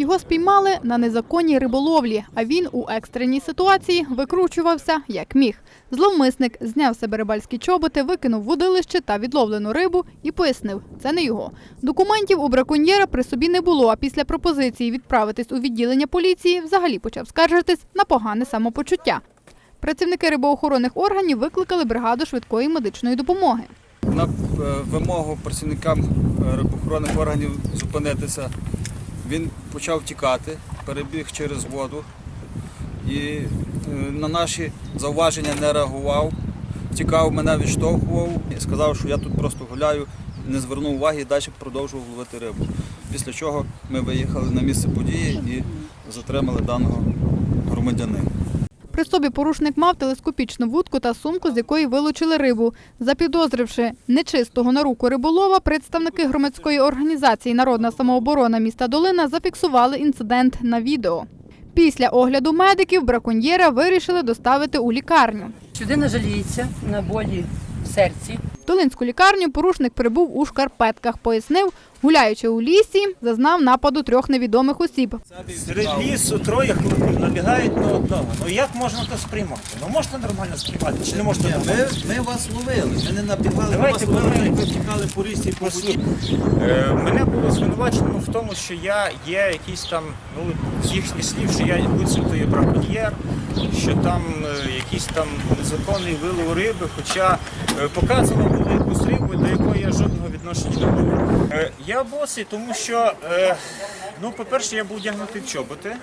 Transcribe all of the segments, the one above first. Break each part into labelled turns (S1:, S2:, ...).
S1: Його спіймали на незаконній риболовлі, а він у екстреній ситуації викручувався як міг. Зловмисник зняв себе рибальські чоботи, викинув водилище та відловлену рибу і пояснив, це не його. Документів у браконьєра при собі не було, а після пропозиції відправитись у відділення поліції взагалі почав скаржитись на погане самопочуття. Працівники рибоохоронних органів викликали бригаду швидкої медичної допомоги.
S2: На е, вимогу працівникам е, рибоохоронних органів зупинитися, він почав тікати, перебіг через воду і е, на наші зауваження не реагував, тікав, мене відштовхував і сказав, що я тут просто гуляю, не звернув уваги і далі продовжував ловити рибу. Після чого ми виїхали на місце події і затримали даного громадянина.
S1: При собі порушник мав телескопічну вудку та сумку, з якої вилучили рибу. Запідозривши нечистого на руку риболова, представники громадської організації Народна самооборона міста Долина зафіксували інцидент на відео. Після огляду медиків браконьєра вирішили доставити у лікарню.
S3: Людина жаліється на болі в серці.
S1: В Долинську лікарню порушник прибув у шкарпетках. Пояснив, гуляючи у лісі, зазнав нападу трьох невідомих осіб.
S4: Серед лісу троє хлопців набігають на одного. Ну як можна то сприймати? Ну можна нормально сприймати, чи не можна нормально?
S5: Ми, ми вас ловили, ми не набігали, ми
S4: Давайте
S5: вас ловили,
S4: ми-
S5: ви втікали по річці по.
S4: Е, Мене було звинувачено в тому, що я є якийсь там, ну з їхніх слів, що я буцімто є браконьєр, що там е, якийсь там незаконний вилов риби, хоча е, показано було якусь рибу, до якої я жодного відношення не маю. Е, Я босий, тому що, ну, по-перше, я був вдягнутий в чоботи.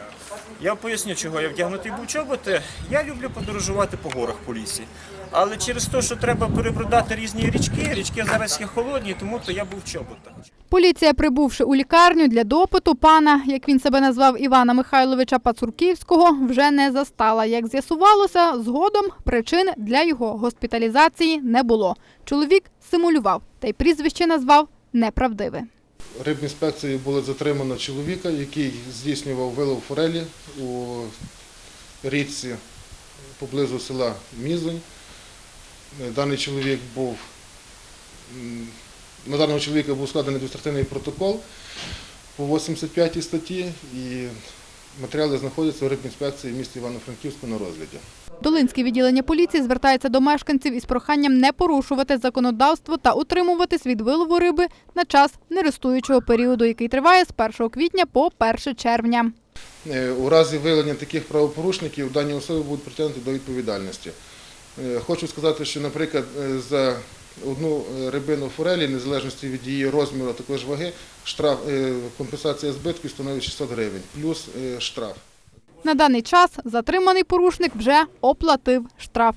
S4: Я поясню, чого я вдягнутий був в чоботи. Я люблю подорожувати по горах по лісі. Але через те, що треба перебродати різні річки, річки зараз є холодні, тому то я був в чоботах.
S1: Поліція, прибувши у лікарню для допиту, пана, як він себе назвав Івана Михайловича Пацурківського, вже не застала. Як з'ясувалося, згодом причин для його госпіталізації не було. Чоловік симулював та й прізвище назвав неправдиве.
S6: Рибінспекцією було затримано чоловіка, який здійснював вилов форелі у річці поблизу села Мізонь. Даний чоловік був, на даного чоловіка був складений адміністративний протокол по 85 статті і матеріали знаходяться у рибінспекції в місті Івано-Франківську на розгляді.
S1: Долинське відділення поліції звертається до мешканців із проханням не порушувати законодавство та утримуватись від вилову риби на час нерестуючого періоду, який триває з 1 квітня по 1 червня.
S6: Е, У разі виявлення таких правопорушників дані особи будуть притягнуті до відповідальності. Е, Хочу сказати, що, наприклад, е, за одну е, рибину форелі, незалежності від її розміру, також ваги, штраф, е, компенсація збитків становить 600 гривень, плюс е, штраф.
S1: На даний час затриманий порушник вже оплатив штраф.